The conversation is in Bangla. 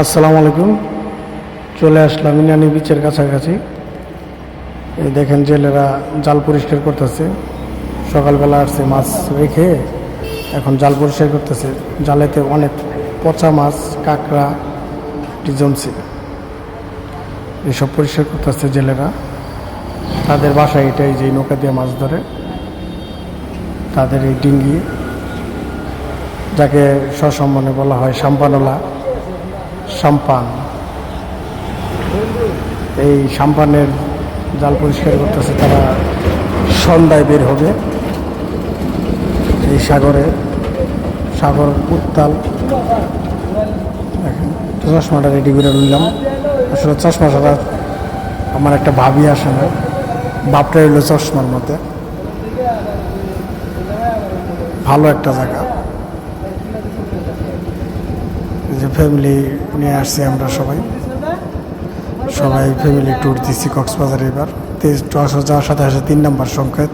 আসসালামু আলাইকুম। চলে আসলাম ইনানি বিচের কাছাকাছি। এই দেখেন জেলেরা জাল পরিষ্কার করতেছে। সকালবেলা আসছে মাছ রেখে এখন জাল পরিষ্কার করতেছে। জালেতে অনেক পচা মাছ, কাঁকড়া জমছে। এসব পরিষ্কার করতেছে জেলেরা। তাদের বাসায় এটাই যে নৌকা দিয়ে মাছ ধরে। তাদের এই ডিঙ্গি, যাকে সসম্মানে বলা হয় সাম্পানলা। সাম্পান এই সাম্পানের জাল পরিষ্কার করতেছে তারা। সন্ধ্যায় বের হবে। এই সাগরে। সাগর উত্তাল। চশমাটা রেডি করে নিলাম। আসলে চশমা ছাড়া আমার একটা ভাবি আসে না। ভাবটা হইল চশমার মধ্যে। ভালো একটা জায়গা এই যে ফ্যামিলি নিয়ে আসছি আমরা সবাই। সবাই ফ্যামিলি ট্যুর দিচ্ছি কক্সবাজার এবার। তেইশ যাওয়ার সাথে আসে তিন নম্বর সংকেত।